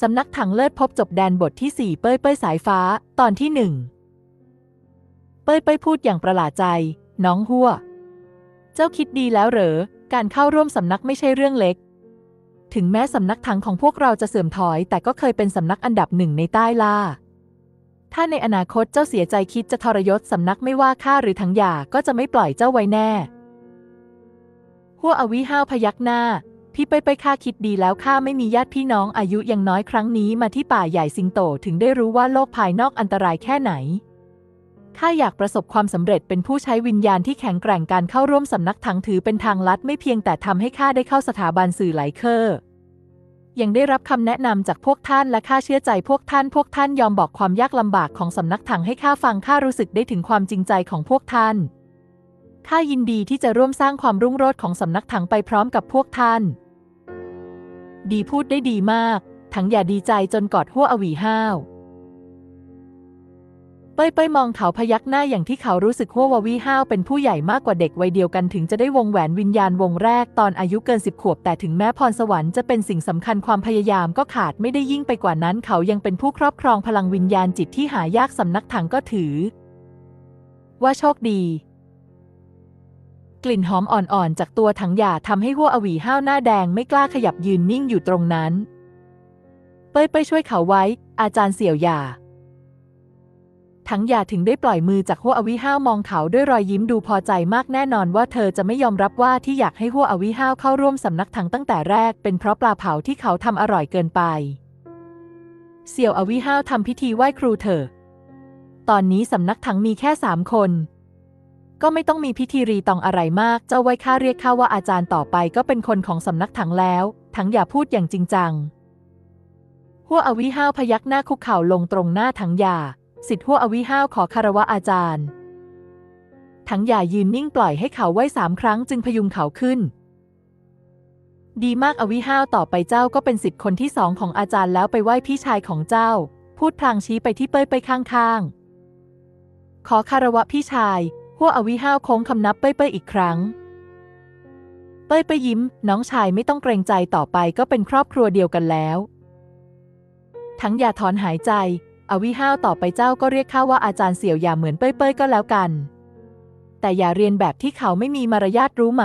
สำนักถังเลิศพบจบแดนบทที่ 4 เป้ยเป้ยสายฟ้า ตอนที่หนึ่งเป้ยเป้ยพูดอย่างประหลาดใจ น้องหัว เจ้าคิดดีแล้วเหรอ การเข้าร่วมสำนักไม่ใช่เรื่องเล็ก ถึงแม้สำนักถังของพวกเราจะเสื่อมถอย แต่ก็เคยเป็นสำนักอันดับหนึ่งในใต้ล่า ถ้าในอนาคตเจ้าเสียใจคิดจะทรยศสำนักไม่ว่าข้าหรือทั้งหย่าก็จะไม่ปล่อยเจ้าไว้แน่หัวอวิห้าวพยักหน้า พี่เป้ยเป้ยข้าคิดดีแล้วข้าไม่มีญาติพี่น้องอายุยังน้อยครั้งนี้มาที่ป่าใหญ่สิงโตถึงได้รู้ว่าโลกภายนอกอันตรายแค่ไหนข้าอยากประสบความสำเร็จเป็นผู้ใช้วิญญาณที่แข็งแกร่งการเข้าร่วมสำนักถังถือเป็นทางลัดไม่เพียงแต่ทำให้ข้าได้เข้าสถาบันสื่อไหลเคอร์ยังได้รับคำแนะนำจากพวกท่านและข้าเชื่อใจพวกท่านพวกท่านยอมบอกความยากลำบากของสำนักถังให้ข้าฟังข้ารู้สึกได้ถึงความจริงใจของพวกท่านข้ายินดีที่จะร่วมสร้างความรุ่งโรจน์ของสำนักถังไปพร้อมกับพวกท่าน ดีพูดได้ดีมาก ทั้งอย่าดีใจจนกอดหัวอวีห้าว เป้ยเป้ยมองเขาพยักหน้าอย่างที่เขารู้สึกหัววาวีห้าวเป็นผู้ใหญ่มากกว่าเด็กวัยเดียวกันถึงจะได้วงแหวนวิญญาณวงแรกตอนอายุเกินสิบขวบแต่ถึงแม้พรสวรรค์จะเป็นสิ่งสำคัญความพยายามก็ขาดไม่ได้ยิ่งไปกว่านั้นเขายังเป็นผู้ครอบครองพลังวิญญาณจิตที่หายากสำนักถังก็ถือ ว่าโชคดี กลิ่นหอมอ่อนๆ จากตัวถังหยาทำให้หัวอวีห้าวหน้าแดงไม่กล้าขยับยืนนิ่งอยู่ตรงนั้น เป้ยเป้ยช่วยเขาไว้ อาจารย์เสี่ยวหยาถังหยาถึงได้ปล่อยมือจากหัวอวิห้าวมองเขาด้วยรอยยิ้มดูพอใจมากแน่นอนว่าเธอจะไม่ยอมรับว่าที่อยากให้หัวอวิห้าวเข้าร่วมสำนักถังตั้งแต่แรก เป็นเพราะปลาเผาที่เขาทำอร่อยเกินไป เสี่ยวอวิห้าวทำพิธีไหว้ครูเถอะ ตอนนี้สำนักถังมีแค่สามคน ก็ไม่ต้องมีพิธีรีตองอะไรมาก เจ้าไว้ข้าเรียกข้าว่าอาจารย์ต่อไปก็เป็นคนของสำนักถังแล้วถังอย่าพูดอย่างจริงจัง หัวอวิห้าวพยักหน้าคุกเข่าลงตรงหน้าถังหยาสิทธิ์หัวอวิห้าวขอคารวะอาจารย์ ถังหยายืนนิ่งปล่อยให้เขาไหว้สามครั้งจึงพยุงเขาขึ้น ดีมากอวิห้าวต่อไปเจ้าก็เป็นสิทธิ์คนที่สองของอาจารย์แล้วไปไหว้พี่ชายของเจ้า พูดพลางชี้ไปที่เป้ยไปข้างๆขอคารวะพี่ชาย หัวอวิห้าวโค้งคำนับเป้ยเป้ยอีกครั้ง เป้ยไปยิ้ม น้องชายไม่ต้องเกรงใจต่อไปก็เป็นครอบครัวเดียวกันแล้ว ทั้งอย่าถอนหายใจ อวิห้าวต่อไปเจ้าก็เรียกข้าว่าอาจารย์เสี่ยวอย่าเหมือนเป้ยเป้ยก็แล้วกัน แต่อย่าเรียนแบบที่เขาไม่มีมารยาทรู้ไหม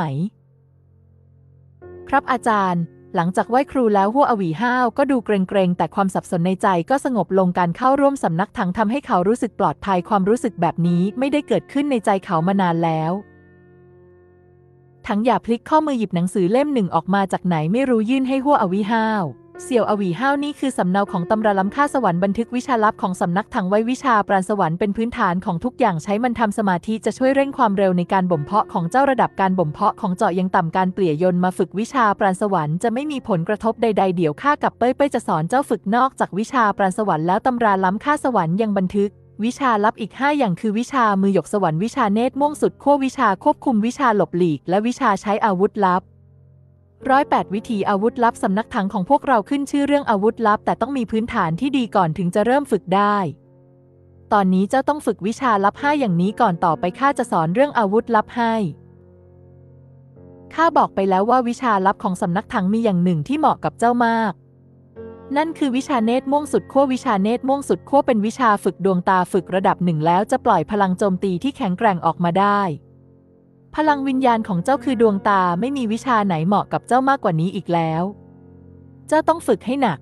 ครับอาจารย์ หลังจากไหว้ครูแล้วหัวอวีห้าวก็ดูเกรงๆ แต่ความสับสนในใจก็สงบลงการเข้าร่วมสำนักถังทำให้เขารู้สึกปลอดภัยความรู้สึกแบบนี้ไม่ได้เกิดขึ้นในใจเขามานานแล้วทั้งอย่าพลิกข้อมือหยิบหนังสือเล่มหนึ่งออกมาจากไหนไม่รู้ยื่นให้หัวอวีห้าว เสี่ยวอวีห้าวนี่คือสำเนาของตำราล้ำค่าสวรรค์บันทึกวิชาลับของสำนักถังไว้วิชาปราณสวรรค์เป็นพื้นฐานของทุกอย่างใช้มันทำสมาธิจะช่วยเร่งความเร็วในการบ่มเพาะของเจ้าระดับการบ่มเพาะของเจาะยังต่ำการเปลี่ยยนมาฝึกวิชาปราณสวรรค์จะไม่มีผลกระทบใด ๆ เดี๋ยวข้ากับเป้ยเป้ยจะสอนเจ้าฝึกนอกจากวิชาปราณสวรรค์แล้วตำราล้ำค่าสวรรค์ยังบันทึกวิชาลับอีก 5 อย่างคือวิชามือหยกสวรรค์วิชาเนตรม่วงสุดขั้ววิชาควบคุมวิชาหลบหลีก และวิชาใช้อาวุธลับ ร้อยแปดวิธีอาวุธลับสำนักถังของพวกเราขึ้นชื่อเรื่องอาวุธลับ แต่ต้องมีพื้นฐานที่ดีก่อนถึงจะเริ่มฝึกได้ ตอนนี้เจ้าต้องฝึกวิชาลับห้าอย่างนี้ก่อนต่อไปข้าจะสอนเรื่องอาวุธลับให้ข้าบอกไปแล้วว่าวิชาลับของสำนักถังมีอย่างหนึ่งที่เหมาะกับเจ้ามาก นั่นคือวิชาเนตรม่วงสุดขั้ววิชาเนตรม่วงสุดขั้วเป็นวิชาฝึกดวงตาฝึกระดับหนึ่งแล้วจะปล่อยพลังโจมตีที่แข็งแกร่งออกมาได้ พลังวิญญาณของเจ้าคือดวงตาไม่มีวิชาไหนเหมาะกับเจ้ามากกว่านี้อีกแล้ว เจ้าต้องฝึกให้หนัก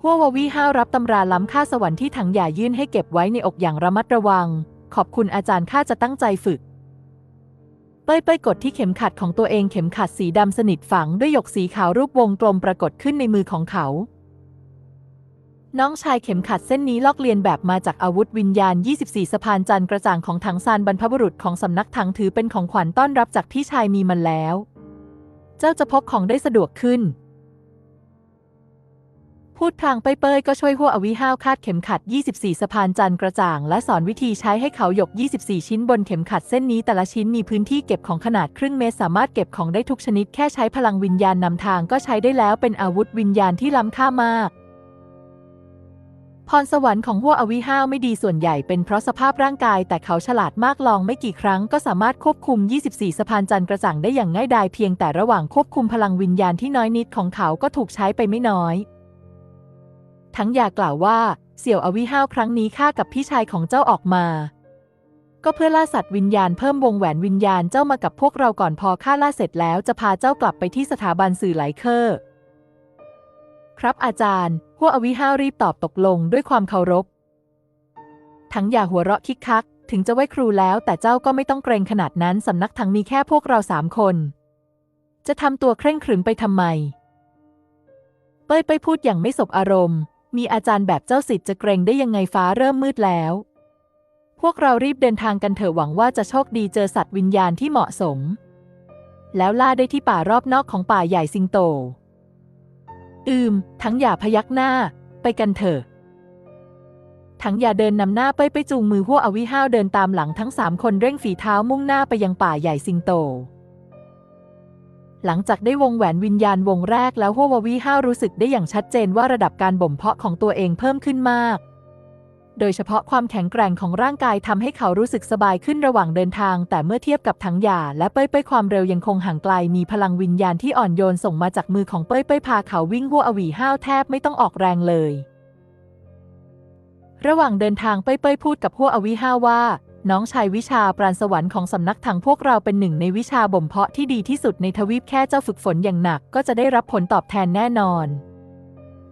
หัววาวีห้ารับตำราล้ำค่าสวรรค์ที่ถังหย่ายื่นให้เก็บไว้ในอกอย่างระมัดระวัง ขอบคุณอาจารย์ข้าจะตั้งใจฝึก เป้ยเป้ยกดที่เข็มขัดของตัวเองเข็มขัดสีดำสนิทฝังด้วยหยกสีขาวรูปวงกลมปรากฏขึ้นในมือของเขา น้องชายเข็มขัดเส้นนี้ลอกเลียนแบบมาจากอาวุธวิญญาณ 24 สะพานจันทร์กระจ่างของถังซานบรรพบุรุษของสำนักถังถือเป็นของขวัญต้อนรับจากพี่ชายมีมันแล้ว เจ้าจะพกของได้สะดวกขึ้น พูดพลางเปยก็ช่วยหัวอวิห้าวคาดเข็มขัด 24 สะพานจันทร์กระจ่าง และสอนวิธีใช้ให้เขาหยก 24 ชิ้นบนเข็มขัดเส้นนี้แต่ละชิ้นมีพื้นที่เก็บของขนาดครึ่งเมตรสามารถเก็บของได้ทุกชนิดแค่ใช้พลังวิญญาณนำทางก็ใช้ได้แล้วเป็นอาวุธวิญญาณที่ล้ำค่ามาก พรสวรรค์ของหัวอวิห้าวไม่ดีส่วนใหญ่เป็นเพราะสภาพร่างกาย แต่เขาฉลาดมากลองไม่กี่ครั้งก็สามารถควบคุม 24 สะพานจันทร์กระจ่างได้อย่างง่ายดายเพียงแต่ระหว่างควบคุมพลังวิญญาณที่น้อยนิดของเขาก็ถูกใช้ไปไม่น้อย ทั้งอยากกล่าวว่า เสี่ยวอวิห้าวครั้งนี้ข้ากับพี่ชายของเจ้าออกมา ก็เพื่อล่าสัตว์วิญญาณเพิ่มวงแหวนวิญญาณเจ้ามากับพวกเราก่อนพอข้าล่าเสร็จแล้วจะพาเจ้ากลับไปที่สถาบันสื่อไหลเคอร์ ครับอาจารย์พวกอวิห้ารีบตอบตกลงด้วยความเคารพ ทั้งอย่าหัวเราะคิกคัก ถึงจะไว้ครูแล้วแต่เจ้าก็ไม่ต้องเกรงขนาดนั้นสำนักทั้งมีแค่พวกเราสามคน จะทำตัวเคร่งขรึมไปทำไม เป้ยไปพูดอย่างไม่สบอารมณ์ มีอาจารย์แบบเจ้าสิทธิ์จะเกรงได้ยังไงฟ้าเริ่มมืดแล้ว พวกเรารีบเดินทางกันเถอะหวังว่าจะโชคดีเจอสัตว์วิญญาณที่เหมาะสม แล้วล่าได้ที่ป่ารอบนอกของป่าใหญ่สิงโต อืม ทั้งอย่าพยักหน้า ไปกันเถอะ ทั้งอย่าเดินนำหน้าไปไปจูงมือหัวอวิห้าวเดินตามหลังทั้งสามคนเร่งฝีเท้ามุ่งหน้าไปยังป่าใหญ่สิงโต หลังจากได้วงแหวนวิญญาณวงแรกแล้วหัวววิห้าวรู้สึกได้อย่างชัดเจนว่าระดับการบ่มเพาะของตัวเองเพิ่มขึ้นมาก โดยเฉพาะความแข็งแกร่งของร่างกายทำให้เขารู้สึกสบายขึ้นระหว่างเดินทาง แต่เมื่อเทียบกับทั้งหยาและเป้ยเป้ยความเร็วยังคงห่างไกล มีพลังวิญญาณที่อ่อนโยนส่งมาจากมือของเป้ยเป้ยพาเขาวิ่งหัวอวีห้าวแทบไม่ต้องออกแรงเลย ระหว่างเดินทางเป้ยเป้ยพูดกับหัวอวีห้าวว่า น้องชายวิชาปราณสวรรค์ของสำนักถังพวกเราเป็นหนึ่งในวิชาบ่มเพาะที่ดีที่สุดในทวีปแค่เจ้าฝึกฝนอย่างหนักก็จะได้รับผลตอบแทนแน่นอน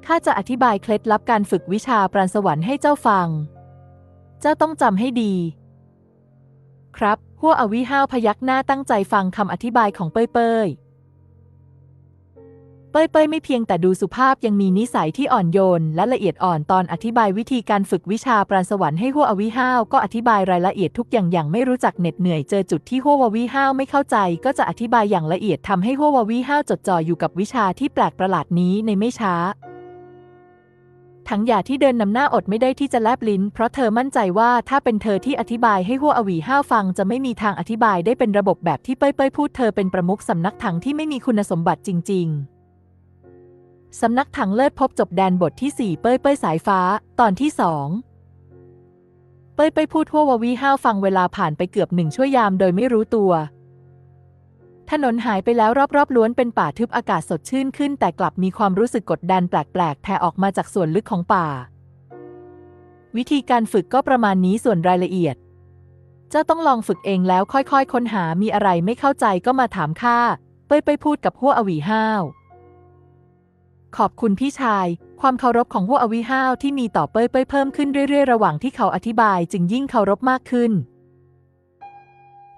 ข้าจะอธิบายเคล็ดลับการฝึกวิชาปราณสวรรค์ให้เจ้าฟัง เจ้าต้องจำให้ดี ครับหัวอวิห้าวพยักหน้าตั้งใจฟังคำอธิบายของเป้ยเป้ยเป้ยเป้ยไม่เพียงแต่ดูสุภาพยังมีนิสัยที่อ่อนโยน และละเอียดอ่อนตอนอธิบายวิธีการฝึกวิชาปราณสวรรค์ให้หัวอวิห้าวก็อธิบายรายละเอียดทุกอย่างอย่างไม่รู้จักเหน็ดเหนื่อยเจอจุดที่หัววิห้าวไม่เข้าใจ ก็จะอธิบายอย่างละเอียดทำให้หัววิห้าวจดจ่ออยู่กับวิชาที่แปลกประหลาดนี้ในไม่ช้า ทั้งหยาที่เดินนำหน้าอดไม่ได้ที่จะแลบลิ้น เพราะเธอมั่นใจว่าถ้าเป็นเธอที่อธิบายให้หัวอวีห้าวฟังจะไม่มีทางอธิบายได้เป็นระบบแบบที่เป้ยเป้ยพูดเธอเป็นประมุขสำนักถังที่ไม่มีคุณสมบัติจริง ๆ สำนักถังเลิศพบจบแดนบทที่ 4 เป้ยเป้ยสายฟ้า ตอนที่สองเป้ยเป้ยพูดหัวววีห้าวฟังเวลาผ่านไปเกือบหนึ่งชั่วยามโดยไม่รู้ตัว ถนนหายไปแล้วรอบๆล้วนเป็นป่าทึบอากาศสดชื่นขึ้น แต่กลับมีความรู้สึกกดดันแปลกๆแผ่ออกมาจากส่วนลึกของป่า วิธีการฝึกก็ประมาณนี้ส่วนรายละเอียด เจ้าต้องลองฝึกเองแล้วค่อยๆ ค้นหามีอะไรไม่เข้าใจก็มาถามข้าเป้ยไปพูดกับหัวอวีห้าว ขอบคุณพี่ชาย ความเคารพของหัวอวีห้าวที่มีต่อเป้ยเป้ยเพิ่มขึ้นเรื่อยๆ ระหว่างที่เขาอธิบายจึงยิ่งเคารพมากขึ้น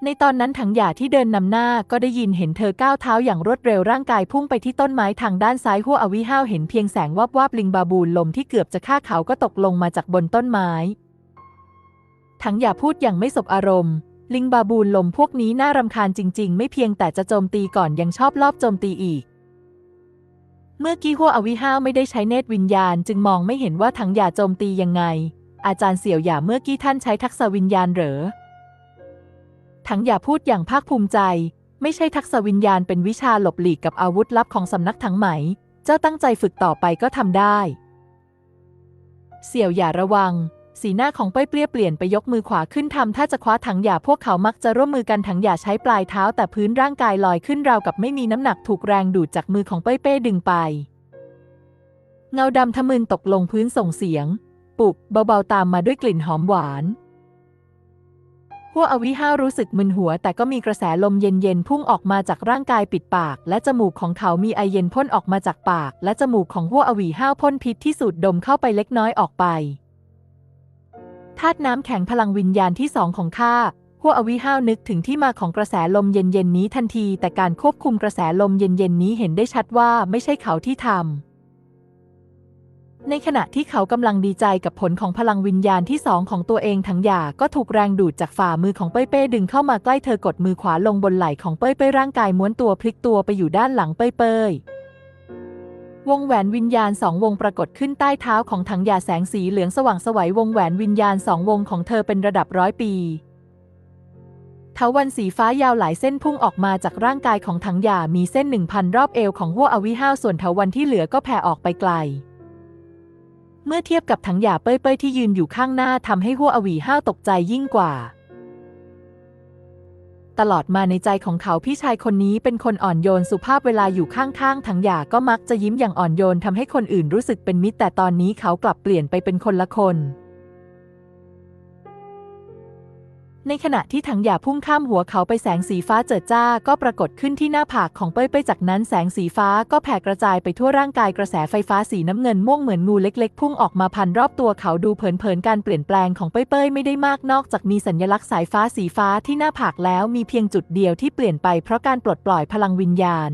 ในตอนนั้นถังหยาที่เดินนำหน้าก็ได้ยินเห็นเธอก้าวเท้าอย่างรวดเร็วร่างกายพุ่งไปที่ต้นไม้ทางด้านซ้ายหัวอวิห้าวเห็นเพียงแสงวับวับลิงบาบูลลมที่เกือบจะฆ่าเขาก็ตกลงมาจากบนต้นไม้ ถังหยาพูดอย่างไม่สบอารมณ์ ลิงบาบูลลมพวกนี้น่ารำคาญจริง ๆ ไม่เพียงแต่จะโจมตีก่อนยังชอบลอบโจมตีอีก เมื่อกี้หัวอวิห้าวไม่ได้ใช้เนตรวิญญาณ จึงมองไม่เห็นว่าถังหยาโจมตียังไง อาจารย์เสี่ยวหยาเมื่อกี้ท่านใช้ทักษะวิญญาณเหรอ ทั้งอย่าพูดอย่างภาคภูมิใจ ไม่ใช่ทักษะวิญญาณเป็นวิชาหลบหลีกกับอาวุธลับของสำนักทั้งไหม เจ้าตั้งใจฝึกต่อไปก็ทำได้ เสี่ยวอย่าระวัง สีหน้าของเป้ยเปลี่ยเปลี่ยนไปยกมือขวาขึ้นทำถ้าจะคว้าถังหยาพวกเขามักจะร่วมมือกันถังหยาใช้ปลายเท้า แต่พื้นร่างกายลอยขึ้นราวกับไม่มีน้ำหนักถูกแรงดูดจากมือของเป้ยเป้ดึงไปเงาดำทะมึนตกลงพื้นส่งเสียง ปุบเบาๆตามมาด้วยกลิ่นหอมหวาน พวกอวิห้ารู้สึกมึนหัว แต่ก็มีกระแสลมเย็นๆพุ่งออกมาจากร่างกายปิดปาก และจมูกของเขามีไอเย็นพ่นออกมาจากปาก และจมูกของพวกอวีห้าพ่นพิษที่สูดดมเข้าไปเล็กน้อยออกไปธาตุน้ำแข็งพลังวิญญาณที่สองของข้าพวกอวิห้าวนึกถึงที่มาของกระแสลมเย็นๆนี้ทันที แต่การควบคุมกระแสลมเย็นๆนี้เห็นได้ชัดว่าไม่ใช่เขาที่ทำ ในขณะที่เขากำลังดีใจกับผลของพลังวิญญาณที่สองของตัวเองทั้งหยาก็ถูกแรงดูดจากฝ่ามือของเป้ยเป้ดึงเข้ามาใกล้เธอกดมือขวาลงบนไหล่ของเป้ยเป้ร่างกายม้วนตัวพลิกตัวไปอยู่ด้านหลังเป้ยเป้ยวงแหวนวิญญาณสองวงปรากฏขึ้นใต้เท้าของถังหยาแสงสีเหลืองสว่างสวัยวงแหวนวิญญาณสองวงของเธอเป็นระดับร้อยปีเทาวันสีฟ้ายาวหลายเส้นพุ่งออกมาจากร่างกายของถังหยามีเส้นหนึ่งพันรอบเอวของหัวอวิห้าส่วนเทาวันที่เหลือก็แผ่ออกไปไกล เมื่อเทียบกับถังหยาเป้ยเป้ยที่ยืนอยู่ข้างหน้าทำให้หัวอวีห้าวตกใจยิ่งกว่า ตลอดมาในใจของเขาพี่ชายคนนี้เป็นคนอ่อนโยนสุภาพเวลาอยู่ข้างๆถังหยาก็มักจะยิ้มอย่างอ่อนโยนทำให้คนอื่นรู้สึกเป็นมิตรแต่ตอนนี้เขากลับเปลี่ยนไปเป็นคนละคน ในขณะที่ถังหยาพุ่งข้ามหัวเขาไปแสงสีฟ้าเจิดจ้าก็ปรากฏขึ้นที่หน้าผากของเป้ยเป้ยจากนั้นแสงสีฟ้าก็แผ่กระจายไปทั่วร่างกายกระแสไฟฟ้าสีน้ำเงินม่วงเหมือนงูเล็กๆ พุ่งออกมาพันรอบตัวเขาดูเผินๆการเปลี่ยนแปลงของเป้ยเป้ยไม่ได้มากนอกจากมีสัญลักษณ์สายฟ้าสีฟ้าที่หน้าผากแล้วมีเพียงจุดเดียวที่เปลี่ยนไปเพราะการปลดปล่อยพลังวิญญาณ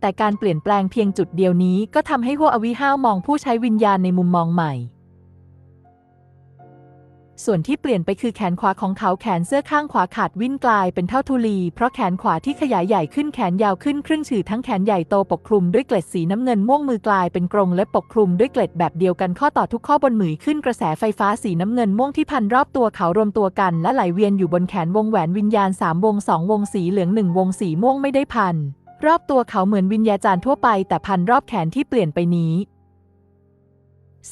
แต่การเปลี่ยนแปลงเพียงจุดเดียวนี้ก็ทำให้หัวอวิห้าวมองผู้ใช้วิญญาณในมุมมองใหม่ ส่วนที่เปลี่ยนไปคือแขนขวาของเขาแขนเสื้อข้างขวาขาดวิ่นกลายเป็นเท่าทุลี เพราะแขนขวาที่ขยายใหญ่ขึ้นแขนยาวขึ้นครึ่งฉือทั้งแขนใหญ่โตปกคลุมด้วยเกล็ดสีน้ำเงินม่วงมือกลายเป็นกรงและปกคลุมด้วยเกล็ดแบบเดียวกันข้อต่อทุกข้อบนมือขึ้นกระแสไฟฟ้าสีน้ำเงินม่วงที่พันรอบตัวเขารวมตัวกัน และไหลเวียนอยู่บนแขนวงแหวนวิญญาณสามวงสองวงสีเหลืองหนึ่งวงสีม่วงไม่ได้พันรอบตัวเขาเหมือนวิญญาจารย์ทั่วไปแต่พันรอบแขนที่เปลี่ยนไปนี้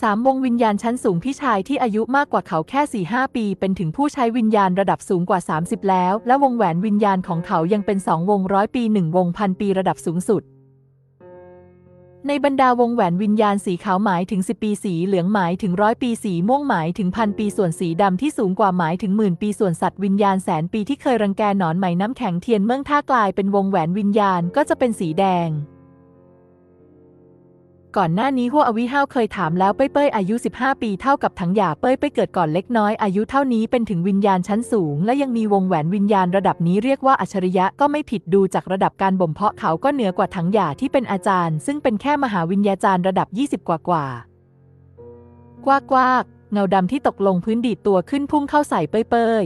สามวงวิญญาณชั้นสูงพี่ชายที่อายุมากกว่าเขาแค่4-5ปี เป็นถึงผู้ใช้วิญญาณระดับสูงกว่า 30 แล้ว และวงแหวนวิญญาณของเขายังเป็นสองวงร้อยปีหนึ่งวงพันปีระดับสูงสุด ในบรรดาวงแหวนวิญญาณสีขาวหมายถึง 10 ปีสีเหลืองหมายถึงร้อยปีสีม่วงหมายถึงพันปีส่วนสีดำที่สูงกว่าหมายถึงหมื่นปีส่วนสัตว์วิญญาณแสนปีที่เคยรังแกหนอนไหมน้ำแข็งเทียนเมืองท่ากลายเป็นวงแหวนวิญญาณก็จะเป็นสีแดง ก่อนหน้านี้หัวอวิห้าวเคยถามแล้วเป้ยเป้ยอายุ 15 ปีเท่ากับถังหยาเป้ยไปเกิดก่อนเล็กน้อยอายุเท่านี้เป็นถึงวิญญาณชั้นสูง และยังมีวงแหวนวิญญาณระดับนี้เรียกว่าอัจฉริยะก็ไม่ผิดดูจากระดับการบ่มเพาะเขาก็เหนือกว่าถังหยาที่เป็นอาจารย์ ซึ่งเป็นแค่มหาวิญญาจารย์ระดับ 20 กว่ากว่ากว้ากว้ากเงาดำที่ตกลงพื้นดีดตัวขึ้นพุ่งเข้าใส่เป้ยเป้ย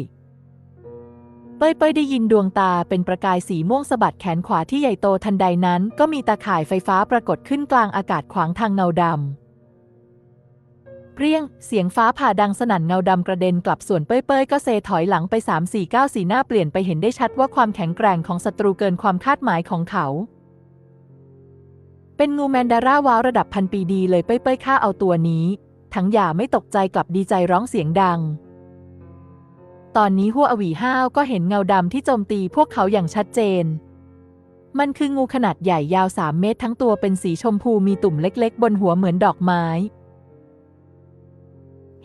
ป้ยเป้ยได้ยินดวงตาเป็นประกายสีม่วงสะบัดแขนขวาที่ใหญ่โตทันใดนั้น ก็มีตาข่ายไฟฟ้าปรากฏขึ้นกลางอากาศขวางทางเงาดำเปรี้ยง เสียงฟ้าผ่าดังสนั่นเงาดำกระเด็นกลับส่วนเป้ยเป้ยก็เซถอยหลังไป 3 4 9 สีหน้าเปลี่ยนไปเห็นได้ชัดว่าความแข็งแกร่งของศัตรูเกินความคาดหมายของเขา เป็นงูแมนดาร่าว้าวระดับพันปีดีเลยเป้ยเป้ยฆ่าเอาตัวนี้ ทั้งอย่าไม่ตกใจกลับดีใจร้องเสียงดัง ตอนนี้หัวอวีห้าวก็เห็นเงาดำที่โจมตีพวกเขาอย่างชัดเจน มันคืองูขนาดใหญ่ยาว3เมตรทั้งตัวเป็นสีชมพูมีตุ่มเล็ก ๆ บนหัวเหมือนดอกไม้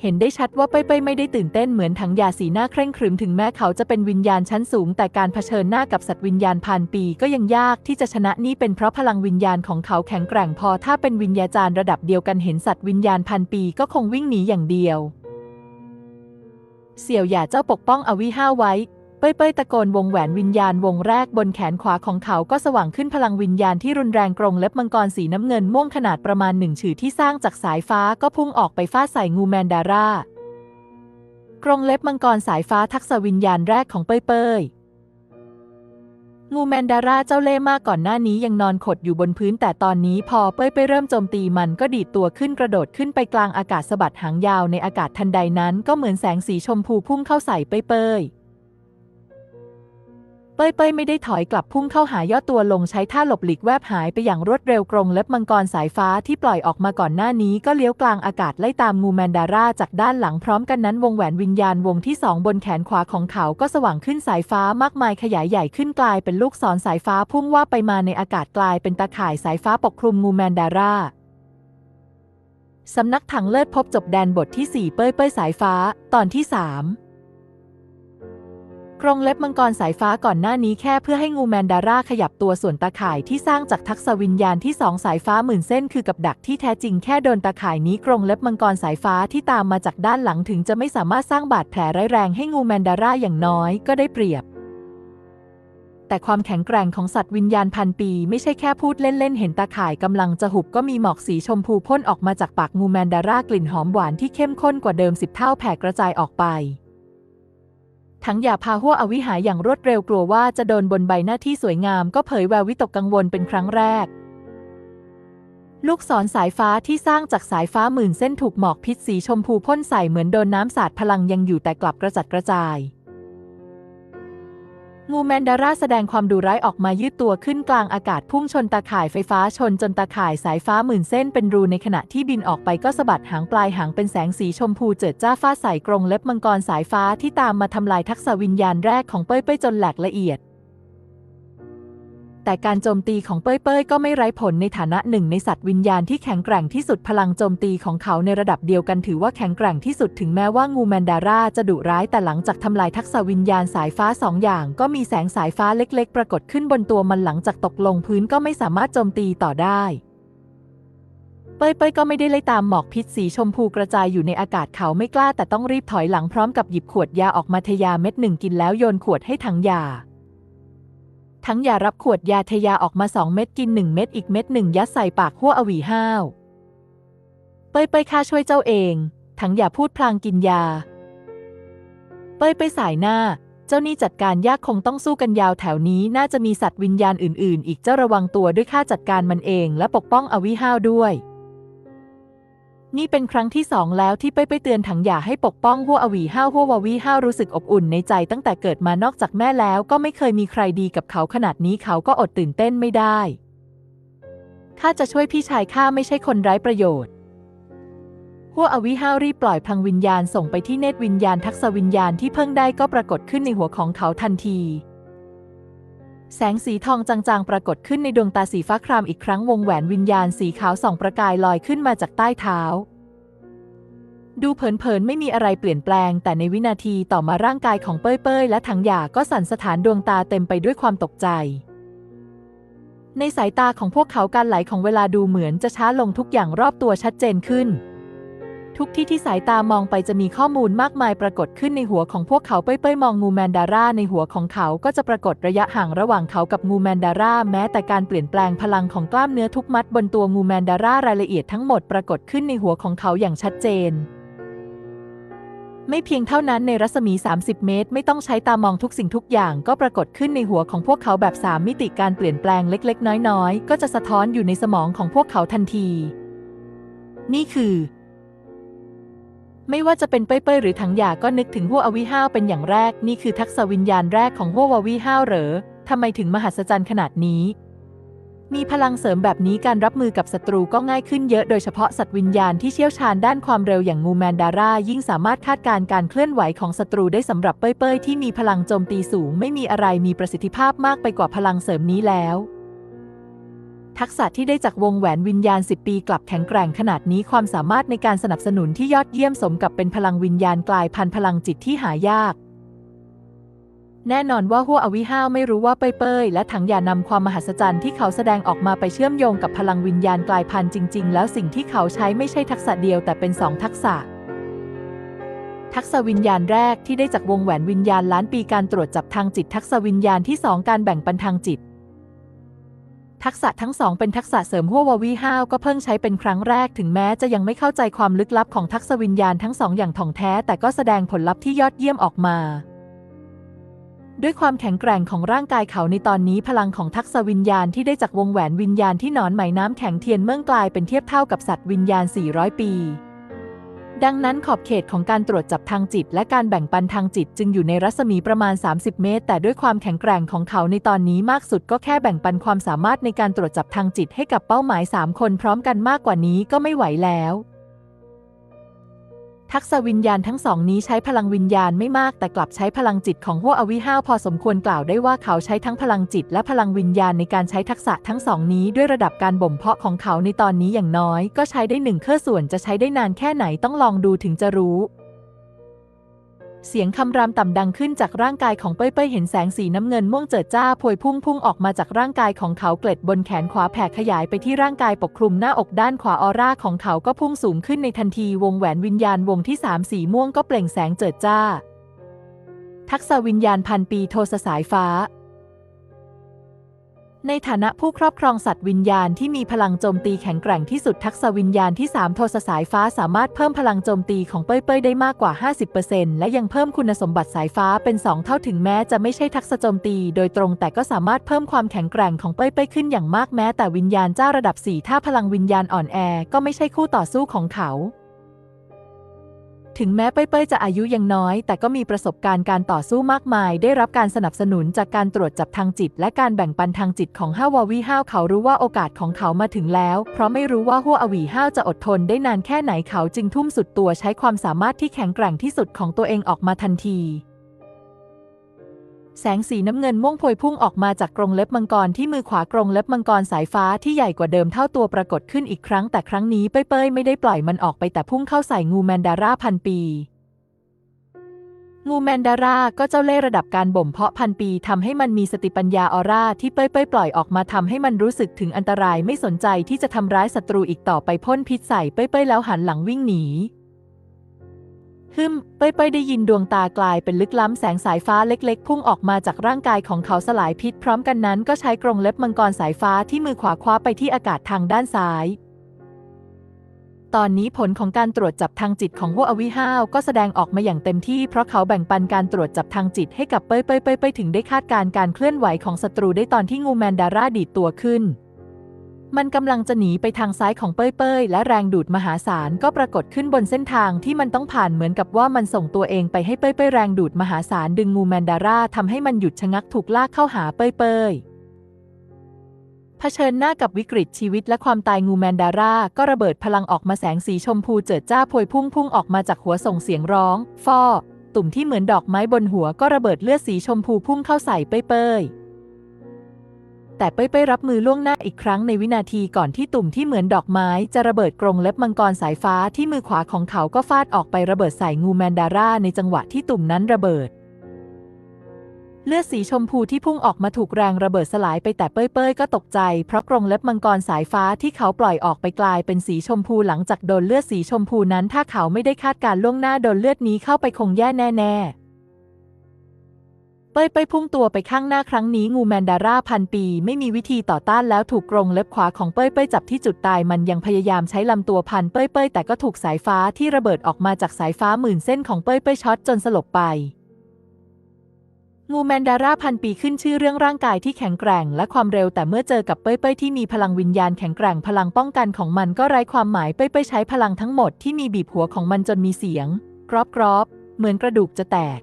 เห็นได้ชัดว่าเป้ยเป้ยไม่ได้ตื่นเต้นเหมือนถังยาสีหน้าเคร่งครึมถึงแม้เขาจะเป็นวิญญาณชั้นสูง แต่การเผชิญหน้ากับสัตว์วิญญาณพันปีก็ยังยากที่จะชนะนี่เป็นเพราะพลังวิญญาณของเขาแข็งแกร่งพอถ้าเป็นวิญญาจารย์ระดับเดียวกันเห็นสัตว์วิญญาณพันปีก็คงวิ่งหนีอย่างเดียว เสี่ยวหย่าเจ้าปกป้องอวิห้าไว้ เป้ยเป้ยตะโกนวงแหวนวิญญาณวงแรกบนแขนขวาของเขาก็สว่างขึ้นพลังวิญญาณที่รุนแรงกรงเล็บมังกรสีน้ำเงินม่วงขนาดประมาณหนึ่งฉือที่สร้างจากสายฟ้าก็พุ่งออกไปฟาดใส่งูแมนดาร่ากรงเล็บมังกรสายฟ้าทักษะวิญญาณแรกของเป้ยเป้ย งูแมนดาร่าเจ้าเล่ห์มากก่อนหน้านี้ยังนอนขดอยู่บนพื้นแต่ตอนนี้พอเป้ยไปเริ่มโจมตีมันก็ดีดตัวขึ้นกระโดดขึ้นไปกลางอากาศสะบัดหางยาวในอากาศทันใดนั้นก็เหมือนแสงสีชมพูพุ่งเข้าใส่เป้ยเป้ย เป้ยเป้ยไม่ได้ถอยกลับพุ่งเข้าหาย่อตัวลงใช้ท่าหลบหลีกแวบหายไปอย่างรวดเร็วกรงเล็บมังกรสายฟ้าที่ปล่อยออกมาก่อนหน้านี้ก็เลี้ยวกลางอากาศไล่ตามงูแมนดาร่าจากด้านหลังพร้อมกันนั้นวงแหวนวิญญาณวงที่สองบนแขนขวาของเขาก็สว่างขึ้นสายฟ้ามากมายขยายใหญ่ขึ้นกลายเป็นลูกศรสายฟ้าพุ่งว่าไปมาในอากาศกลายเป็นตาข่ายสายฟ้าปกคลุมงูแมนดาร่าสำนักถังเลิศพบจบแดนบทที่ 4 เป้ยเป้ยสายฟ้า ตอนที่ 3 กรงเล็บมังกรสายฟ้าก่อนหน้านี้แค่เพื่อให้งูแมนดาร่าขยับตัวส่วนตาข่ายที่สร้างจากทักษะวิญญาณที่สองสายฟ้าหมื่นเส้นคือกับดักที่แท้จริงแค่โดนตาข่ายนี้กรงเล็บมังกรสายฟ้าที่ตามมาจากด้านหลังถึงจะไม่สามารถสร้างบาดแผลร้ายแรงให้งูแมนดาร่าอย่างน้อยก็ได้เปรียบ แต่ความแข็งแกร่งของสัตว์วิญญาณพันปี ไม่ใช่แค่พูดเล่นๆเห็นตาข่ายกำลังจะหุบก็มีหมอกสีชมพูพ่นออกมาจากปากงูแมนดาร่ากลิ่นหอมหวานที่เข้มข้นกว่าเดิมสิบเท่าแผ่กระจายออกไป ทั้งอย่าพาหัวอวิหายอย่างรวดเร็วกลัวว่าจะโดนบนใบหน้าที่สวยงามก็เผยแวววิตกกังวลเป็นครั้งแรก ลูกศรสายฟ้าที่สร้างจากสายฟ้าหมื่นเส้นถูกหมอกพิษสีชมพูพ่นใส่เหมือนโดนน้ำสาดพลังยังอยู่แต่กลับกระจัดกระจาย งูแมนดาร่าแสดงความดุร้ายออกมายืดตัวขึ้นกลางอากาศพุ่งชนตาข่ายไฟฟ้าชนจนตาข่ายสายฟ้าหมื่นเส้นเป็นรูในขณะที่บินออกไปก็สะบัดหางปลายหางเป็นแสงสีชมพูเจิดจ้าฟาใส่กรงเล็บมังกรสายฟ้าที่ตามมาทำลายทักษะวิญญาณแรกของเป้ยเป้ยจนแหลกละเอียด แต่การโจมตีของเป้ยเป้ยก็ไม่ไร้ผลในฐานะหนึ่งในสัตว์วิญญาณที่แข็งแกร่งที่สุดพลังโจมตีของเขาในระดับเดียวกันถือว่าแข็งแกร่งที่สุดถึงแม้ว่างูแมนดาร่าจะดุร้ายแต่หลังจากทำลายทักษะวิญญาณสายฟ้าสองอย่าง ก็มีแสงสายฟ้าเล็ก ๆ ปรากฏขึ้นบนตัวมันหลังจากตกลงพื้นก็ไม่สามารถโจมตีต่อได้เป้ยเป้ยก็ไม่ได้ไล่ตามหมอกพิษสีชมพูกระจายอยู่ในอากาศเขาไม่กล้าแต่ต้องรีบถอยหลังพร้อมกับหยิบขวดยาออกมาทยาเม็ดหนึ่งกินแล้วโยนขวดให้ถังยา ทั้งยารับขวดยาเทยาออกมาสองเม็ดกินหนึ่งเม็ดอีกเม็ดหนึ่งยัดใส่ปากหัวอวีห้าวเปยเปยข้าช่วยเจ้าเอง ทั้งอย่าพูดพลางกินยา เปยเปยสายหน้า เจ้านี่จัดการยากคงต้องสู้กันยาวแถวนี้น่าจะมีสัตว์วิญญาณอื่น ๆ อีกเจ้าระวังตัวด้วยข้าจัดการมันเองและปกป้องอวิห้าวด้วย นี่เป็นครั้งที่สองแล้วที่เป้ยเป้ยเตือนถังหยาให้ปกป้องหัวอวีห้าวหัววาวีห้าวรู้สึกอบอุ่นในใจตั้งแต่เกิดมานอกจากแม่แล้วก็ไม่เคยมีใครดีกับเขาขนาดนี้เขาก็อดตื่นเต้นไม่ได้ข้าจะช่วยพี่ชายข้าไม่ใช่คนไร้ประโยชน์หัวอวิห้าวรีบปล่อยพลังวิญญาณส่งไปที่เนตรวิญญาณทักษวิญญาณที่เพิ่งได้ก็ปรากฏขึ้นในหัวของเขาทันที แสงสีทองจางๆ ปรากฏขึ้นในดวงตาสีฟ้าครามอีกครั้งวงแหวนวิญญาณสีขาวส่องประกายลอยขึ้นมาจากใต้เท้า ดูเผินๆ ไม่มีอะไรเปลี่ยนแปลง แต่ในวินาทีต่อมาร่างกายของเป้ยเป้ยและถังหยาก็สั่นสถานดวงตาเต็มไปด้วยความตกใจ ในสายตาของพวกเขาการไหลของเวลาดูเหมือนจะช้าลงทุกอย่างรอบตัวชัดเจนขึ้น ทุกที่ที่สายตามองไปจะมีข้อมูลมากมายปรากฏขึ้นในหัวของพวกเขาเป้ยเป้ยมองงูแมนดาร่าในหัวของเขาก็จะปรากฏระยะห่างระหว่างเขากับงูแมนดาร่าแม้แต่การเปลี่ยนแปลงพลังของกล้ามเนื้อทุกมัดบนตัวงูแมนดาร่ารายละเอียดทั้งหมดปรากฏขึ้นในหัวของเขาอย่างชัดเจน ไม่เพียงเท่านั้นในรัศมี 30 เมตร ไม่ต้องใช้ตามองทุกสิ่งทุกอย่างก็ปรากฏขึ้นในหัวของพวกเขาแบบ 3 มิติการเปลี่ยนแปลงเล็ก ๆ น้อย ๆ ก็จะสะท้อนอยู่ในสมองของพวกเขาทันที นี่คือ ไม่ว่าจะเป็นเป้ยๆหรือถังหยาก็นึกถึงหัวอวิห้าวเป็นอย่างแรก นี่คือทักษะวิญญาณแรกของหัวอวิห้าวเหรอทำไมถึงมหัศจรรย์ขนาดนี้ มีพลังเสริมแบบนี้การรับมือกับศัตรูก็ง่ายขึ้นเยอะโดยเฉพาะสัตว์วิญญาณที่เชี่ยวชาญด้านความเร็วอย่างงูแมนดาร่ายิ่งสามารถคาดการณ์การเคลื่อนไหวของศัตรูได้สำหรับเป้ยๆที่มีพลังโจมตีสูง ไม่มีอะไรมีประสิทธิภาพมากไปกว่าพลังเสริมนี้แล้ว ทักษะที่ได้จากวงแหวนวิญญาณ 10 ปีกลับแข็งแกร่งขนาดนี้ความสามารถในการสนับสนุนที่ยอดเยี่ยมสมกับเป็นพลังวิญญาณกลายพันธุ์พลังจิตที่หายาก แน่นอนว่าหัวอวิห้าวไม่รู้ว่าเป้ยๆและถังย่านำความมหัศจรรย์ที่เขาแสดงออกมาไปเชื่อมโยงกับพลังวิญญาณกลายพันธุ์จริง ๆ แล้วสิ่งที่เขาใช้ไม่ใช่ทักษะเดียวแต่เป็นสองทักษะทักษะวิญญาณแรกที่ได้จากวงแหวนวิญญาณล้านปีการตรวจจับทางจิตทักษะวิญญาณที่สองการแบ่งปันทางจิต ทักษะทั้งสองเป็นทักษะเสริมหัวววีห้าวก็เพิ่งใช้เป็นครั้งแรกถึงแม้จะยังไม่เข้าใจความลึกลับของทักษะวิญญาณทั้งสองอย่างถ่องแท้ แต่ก็แสดงผลลัพธ์ที่ยอดเยี่ยมออกมา ด้วยความแข็งแกร่งของร่างกายเขาในตอนนี้พลังของทักษะวิญญาณที่ได้จากวงแหวนวิญญาณที่หนอนไหมน้ำแข็งเทียนเมืองกลายเป็นเทียบเท่ากับสัตว์วิญญาณ 400 ปี ดังนั้นขอบเขตของการตรวจจับทางจิต และการแบ่งปันทางจิต จึงอยู่ในรัศมีประมาณ 30 เมตร แต่ด้วยความแข็งแกร่งของเขาในตอนนี้มากสุดก็แค่แบ่งปันความสามารถในการตรวจจับทางจิตให้กับเป้าหมาย 3 คนพร้อมกันมากกว่านี้ก็ไม่ไหวแล้ว ทักษะวิญญาณทั้งสองนี้ใช้พลังวิญญาณไม่มากแต่กลับใช้พลังจิตของหัวอวิห้าวพอสมควรกล่าวได้ว่าเขาใช้ทั้งพลังจิตและพลังวิญญาณในการใช้ทักษะทั้งสองนี้ด้วยระดับการบ่มเพาะของเขาในตอนนี้อย่างน้อย ก็ใช้ได้หนึ่งเครื่อส่วนจะใช้ได้นานแค่ไหนต้องลองดูถึงจะรู้ เสียงคำรามต่ำดังขึ้นจากร่างกายของเป้ยเป้ยเห็นแสงสีน้ำเงินม่วงเจิดจ้าพวยพุ่งพุ่งออกมาจากร่างกายของเขาเกล็ดบนแขนขวาแผ่ขยายไปที่ร่างกายปกคลุมหน้าอกด้านขวาออร่าของเขาก็พุ่งสูงขึ้นในทันทีวงแหวนวิญญาณวงที่สามสีม่วงก็เปล่งแสงเจิดจ้า ทักษะวิญญาณพันปีโทสสายฟ้า ในฐานะผู้ครอบครองสัตว์วิญญาณที่มีพลังโจมตีแข็งแกร่งที่สุดทักษะวิญญาณที่ 3 โทสสายฟ้าสามารถเพิ่มพลังโจมตีของเป้ยเป้ยได้มากกว่า 50%และยังเพิ่มคุณสมบัติสายฟ้าเป็น 2 เท่าถึงแม้จะไม่ใช่ทักษะโจมตี โดยตรงแต่ก็สามารถเพิ่มความแข็งแกร่งของเป้ยเป้ยขึ้นอย่างมากแม้แต่วิญญาณเจ้าระดับ 4 ถ้าพลังวิญญาณอ่อนแอ ก็ไม่ใช่คู่ต่อสู้ของเขา ถึงแม้เป้ยๆจะอายุยังน้อย แต่ก็มีประสบการณ์การต่อสู้มากมาย ได้รับการสนับสนุนจากการตรวจจับทางจิต และการแบ่งปันทางจิตของห้าวาวีห้าวเขารู้ว่าโอกาสของเขามาถึงแล้ว เพราะไม่รู้ว่าหัวอวีห้าวจะอดทนได้นานแค่ไหนเขาจึงทุ่มสุดตัวใช้ความสามารถที่แข็งแกร่งที่สุดของตัวเองออกมาทันที แสงสีน้ำเงินม่วงพวยพุ่งออกมาจากกรงเล็บมังกรที่มือขวากรงเล็บมังกรสายฟ้าที่ใหญ่กว่าเดิมเท่าตัวปรากฏขึ้นอีกครั้งแต่ครั้งนี้เป้ยเป้ยไม่ได้ปล่อยมันออกไปแต่พุ่งเข้าใส่งูแมนดาร่าพันปี งูแมนดาร่าก็เจ้าเล่ห์ระดับการบ่มเพาะพันปีทำให้มันมีสติปัญญาออร่าที่เป้ยเป้ยปล่อยออกมาทำให้มันรู้สึกถึงอันตรายไม่สนใจที่จะทำร้ายศัตรูอีกต่อไปพ่นพิษใส่เป้ยเป้ยแล้วหันหลังวิ่งหนี ฮึมเป้ยเป้ยได้ยินดวงตากลายเป็นลึกล้ำแสงสายฟ้าเล็กๆ พุ่งออกมาจากร่างกายของเขาสลายพิษ พร้อมกันนั้นก็ใช้กรงเล็บมังกรสายฟ้าที่มือขวาคว้าไปที่อากาศทางด้านซ้าย ตอนนี้ผลของการตรวจจับทางจิตของพวอวิห้าวก็แสดงออกมาอย่างเต็มที่ เพราะเขาแบ่งปันการตรวจจับทางจิตให้กับเป้ยเป้ยเป้ยเป้ยถึงได้คาดการณ์การเคลื่อนไหวของศัตรูได้ตอนที่งูแมนดาร่าดีดตัวขึ้น มันกำลังจะหนีไปทางซ้ายของเป้ยเป้ยและแรงดูดมหาศาลก็ปรากฏขึ้นบนเส้นทางที่มันต้องผ่านเหมือนกับว่ามันส่งตัวเองไปให้เป้ยเป้ยแรงดูดมหาศาลดึงงูแมนดาร่าทำให้มันหยุดชะงักถูกลากเข้าหาเป้ยเป้ยเผชิญหน้ากับวิกฤตชีวิตและความตายงูแมนดาร่าก็ระเบิดพลังออกมาแสงสีชมพูเจิดจ้าพวยพุ่งพุ่งออกมาจากหัวส่งเสียงร้อง ฟอ ตุ่มที่เหมือนดอกไม้บนหัวก็ระเบิดเลือดสีชมพูพุ่งเข้าใส่เป้ยเป้ย แต่เป้ยเป้ยรับมือล่วงหน้าอีกครั้งในวินาทีก่อนที่ตุ่มที่เหมือนดอกไม้ จะระเบิดกรงเล็บมังกรสายฟ้าที่มือขวาของเขาก็ฟาดออกไประเบิดใส่งูแมนดาร่าในจังหวะที่ตุ่มนั้นระเบิด เลือดสีชมพูที่พุ่งออกมาถูกแรงระเบิดสลายไปแต่เป้ยเป้ยก็ตกใจเพราะกรงเล็บมังกรสายฟ้าที่เขาปล่อยออกไปกลายเป็นสีชมพูหลังจากโดนเลือดสีชมพูนั้น ถ้าเขาไม่ได้คาดการล่วงหน้าโดนเลือดนี้เข้าไปคงแย่แน่ๆ ป้ยเป้ยพุ่งตัวไปข้างหน้าครั้งนี้งูแมนดาร่าพันปี ไม่มีวิธีต่อต้านแล้วถูกกรงเล็บขวาของเป้ยเป้ยจับที่จุดตายมันยังพยายามใช้ลำตัวพันเป้ยเป้ยแต่ก็ถูกสายฟ้าที่ระเบิดออกมาจากสายฟ้าหมื่นเส้นของเป้ยเป้ยช็อตจนสลบไป งูแมนดาร่าพันปีขึ้นชื่อเรื่องร่างกายที่แข็งแกร่งและความเร็วแต่เมื่อเจอกับเป้ยเป้ยที่มีพลังวิญญาณแข็งแกร่งพลังป้องกันของมันก็ไร้ความหมายเป้ยเป้ยใช้พลังทั้งหมดที่มีบีบหัวของมันจนมีเสียงกรอบกรอบเหมือนกระดูกจะแตก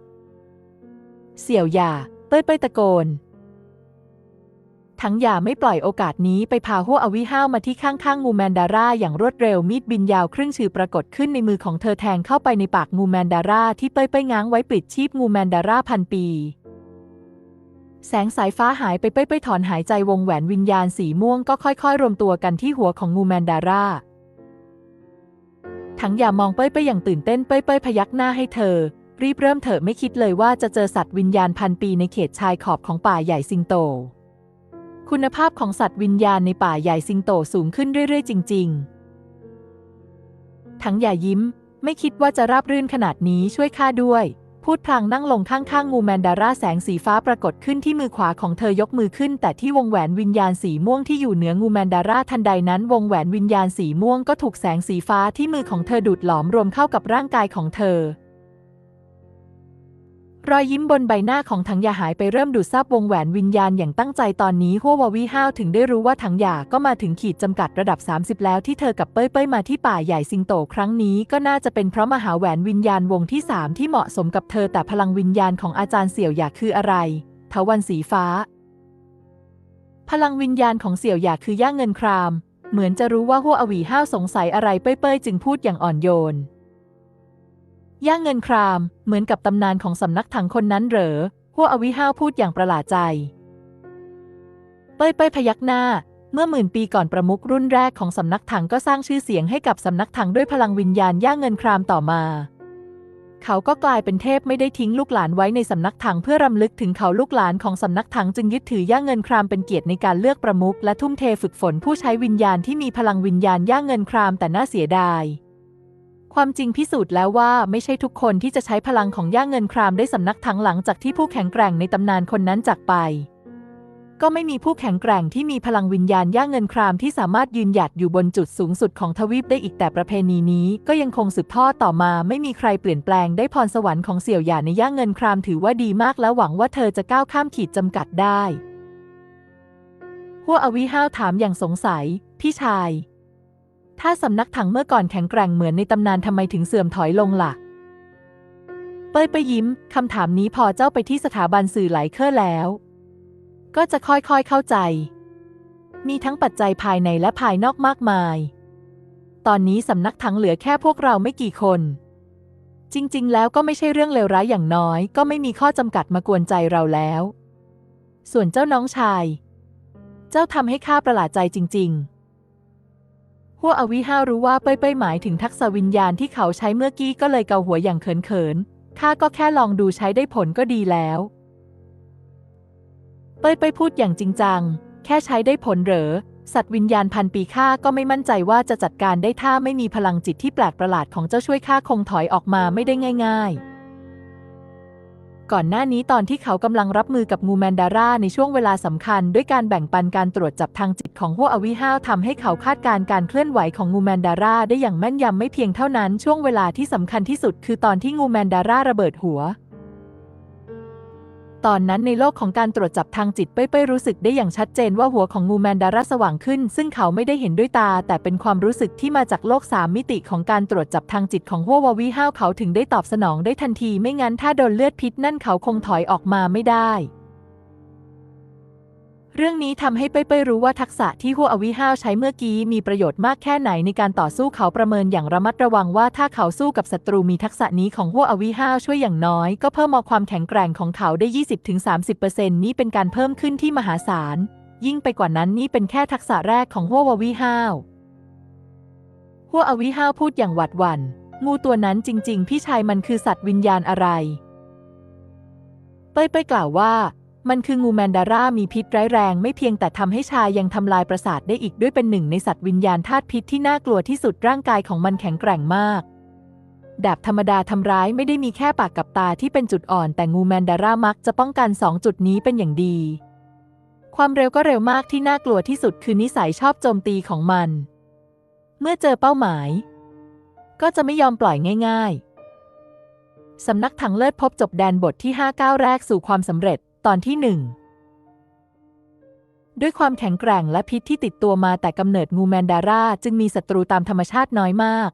เสี่ยวหย่าเป้ยเป้ยตะโกน ทั้งหย่าไม่ปล่อยโอกาสนี้ไปพาหัวอวิห้าวมาที่ข้างๆงูแมนดาร่าอย่างรวดเร็วมีดบินยาวครึ่งชือปรากฏขึ้นในมือของเธอแทงเข้าไปในปากงูแมนดาร่าที่เป้ยเป้ยง้างไว้ปลิดชีพงูแมนดาร่าพันปีแสงสายฟ้าหายไปเป้ยเป้ยถอนหายใจวงแหวนวิญญาณสีม่วงก็ค่อยๆ รวมตัวกันที่หัวของงูแมนดาร่า ทั้งอย่ามองเป้ยเป้ยอย่างตื่นเต้นเป้ยเป้ยพยักหน้าให้เธอ รีบเริ่มเถอะไม่คิดเลยว่าจะเจอสัตว์วิญญาณพันปีในเขตชายขอบของป่าใหญ่สิงโต คุณภาพของสัตว์วิญญาณในป่าใหญ่สิงโตสูงขึ้นเรื่อยๆ จริง ๆ ทั้งอย่ายิ้ม ไม่คิดว่าจะราบรื่นขนาดนี้ช่วยข้าด้วย พูดพลางนั่งลงข้างๆ งูแมนดาร่าแสงสีฟ้าปรากฏขึ้นที่มือขวาของเธอยกมือขึ้น แต่ที่วงแหวนวิญญาณสีม่วงที่อยู่เหนืองูแมนดาร่าทันใดนั้น วงแหวนวิญญาณสีม่วงก็ถูกแสงสีฟ้าที่มือของเธอดูดหลอมรวมเข้ากับร่างกายของเธอ รอยยิ้มบนใบหน้าของถังยาหายไปเริ่มดูดซับวงแหวนวิญญาณอย่างตั้งใจตอนนี้หัววาวีห้าวถึงได้รู้ว่าถังยาก็มาถึงขีดจำกัดระดับ 30 แล้วที่เธอกับเป้ยเป้ยมาที่ป่าใหญ่สิงโตครั้งนี้ ก็น่าจะเป็นเพราะมหาแหวนวิญญาณวงที่ 3 ที่เหมาะสมกับเธอแต่พลังวิญญาณของอาจารย์เสี่ยวหยาคืออะไรทวันสีฟ้า พลังวิญญาณของเสี่ยวหยาคือย่าเงินคราม เหมือนจะรู้ว่าหัวอวีห้าวสงสัยอะไรเป้ยเป้ยจึงพูดอย่างอ่อนโยน ย่างเงินคราม เหมือนกับตำนานของสำนักถังคนนั้นเหรอหัวอวิห้าวพูดอย่างประหลาดใจ เป้ยเป้ยพยักหน้า เมื่อหมื่นปีก่อนประมุขรุ่นแรกของสำนักถังก็สร้างชื่อเสียงให้กับสำนักถังด้วยพลังวิญญาณย่างเงินครามต่อมา เขาก็กลายเป็นเทพไม่ได้ทิ้งลูกหลานไว้ในสำนักถังเพื่อรำลึกถึงเขาลูกหลานของสำนักถังจึงยึดถือย่างเงินครามเป็นเกียรติในการเลือกประมุขและทุ่มเทฝึกฝนผู้ใช้วิญญาณที่มีพลังวิญญาณย่างเงินครามแต่น่าเสียดาย ความจริงพิสูจน์แล้วว่าไม่ใช่ทุกคนที่จะใช้พลังของย่าเงินครามได้สำนักถังหลังจากที่ผู้แข็งแกร่งในตำนานคนนั้นจากไป ก็ไม่มีผู้แข็งแกร่งที่มีพลังวิญญาณย่าเงินครามที่สามารถยืนหยัดอยู่บนจุดสูงสุดของทวีปได้อีกแต่ประเพณีนี้ก็ยังคงสืบทอดต่อมาไม่มีใครเปลี่ยนแปลงได้พรสวรรค์ของเสี่ยวหย่าในย่าเงินครามถือว่าดีมากและหวังว่าเธอจะก้าวข้ามขีดจำกัดได้หัวอวิห้าวถามอย่างสงสัย พี่ชาย ถ้าสำนักถังเมื่อก่อนแข็งแกร่งเหมือนในตำนานทำไมถึงเสื่อมถอยลงล่ะ เปยไปยิ้ม คำถามนี้พอเจ้าไปที่สถาบันสื่อไหลเคอร์แล้ว ก็จะค่อยๆเข้าใจ มีทั้งปัจจัยภายในและภายนอกมากมาย ตอนนี้สำนักถังเหลือแค่พวกเราไม่กี่คน จริง ๆ แล้วก็ไม่ใช่เรื่องเลวร้ายอย่างน้อย ก็ไม่มีข้อจำกัดมากวนใจเราแล้ว ส่วนเจ้าน้องชาย เจ้าทำให้ข้าประหลาดใจจริง ๆ หัวอวิห้ารู้ว่าเป้ยเป้ยหมายถึงทักษะวิญญาณที่เขาใช้เมื่อกี้ก็เลยเกาหัวอย่างเขินๆข้าก็แค่ลองดูใช้ได้ผลก็ดีแล้ว เป้ยเป้ยพูดอย่างจริงจัง แค่ใช้ได้ผลเหรอ สัตว์วิญญาณพันปีข้าก็ไม่มั่นใจว่าจะจัดการได้ถ้าไม่มีพลังจิตที่แปลกประหลาดของเจ้าช่วยข้าคงถอยออกมาไม่ได้ง่าย ๆ ก่อนหน้านี้ตอนที่เขากำลังรับมือกับงูแมนดาร่าในช่วงเวลาสำคัญ ด้วยการแบ่งปันการตรวจจับทางจิตของหัวอวิห้าวทำให้เขาคาดการณ์การเคลื่อนไหวของงูแมนดาร่าได้อย่างแม่นยำไม่เพียงเท่านั้นช่วงเวลาที่สำคัญที่สุด คือตอนที่งูแมนดาร่าระเบิดหัว ตอนนั้นในโลกของการตรวจจับทางจิตเป้ยเป้ยรู้สึกได้อย่างชัดเจนว่าหัวของงูแมนดาราสว่างขึ้น ซึ่งเขาไม่ได้เห็นด้วยตา แต่เป็นความรู้สึกที่มาจากโลกสามมิติของการตรวจจับทางจิตของหัววาวิห้าวเขาถึงได้ตอบสนองได้ทันทีไม่งั้นถ้าโดนเลือดพิษนั่นเขาคงถอยออกมาไม่ได้ เรื่องนี้ทำให้เป้ยเป้ยรู้ว่าทักษะที่หัวอวิห้าวใช้เมื่อกี้มีประโยชน์มากแค่ไหนในการต่อสู้เขาประเมินอย่างระมัดระวังว่าถ้าเขาสู้กับศัตรูมีทักษะนี้ของหัวอวิห้าวช่วยอย่างน้อย ก็เพิ่มมความแข็งแกร่งของเขาได้ 20-30%นี้เป็นการเพิ่มขึ้นที่มหาศาล ยิ่งไปกว่านั้นนี่เป็นแค่ทักษะแรกของหัวอวิห้าวหัวอวิห้าวพูดอย่างหวาดหวัน่นงูตัวนั้นจริง ๆ พี่ชายมันคือสัตว์วิญญาณอะไร เป้ยเป้ยกล่าวว่า มันคืองูแมนดาร่ามีพิษร้ายแรงไม่เพียงแต่ทำให้ชายยังทำลายประสาทได้อีกด้วยเป็นหนึ่งในสัตว์วิญญาณธาตุพิษที่น่ากลัวที่สุดร่างกายของมันแข็งแกร่งมากดาบธรรมดาทำร้ายไม่ได้มีแค่ปากกับตาที่เป็นจุดอ่อนแต่งูแมนดาร่ามักจะป้องกันสองจุดนี้เป็นอย่างดี ความเร็วก็เร็วมากที่น่ากลัวที่สุดคือนิสัยชอบโจมตีของมัน เมื่อเจอเป้าหมาย ก็จะไม่ยอมปล่อยง่าย ๆ สำนักถังเลิศพบจบแดนบทที่5ก้าแรกสู่ความสำเร็จ ตอนที่หนึ่งด้วยความแข็งแกร่งและพิษที่ติดตัวมาแต่กำเนิดงูแมนดาร่าจึงมีศัตรูตามธรรมชาติน้อยมาก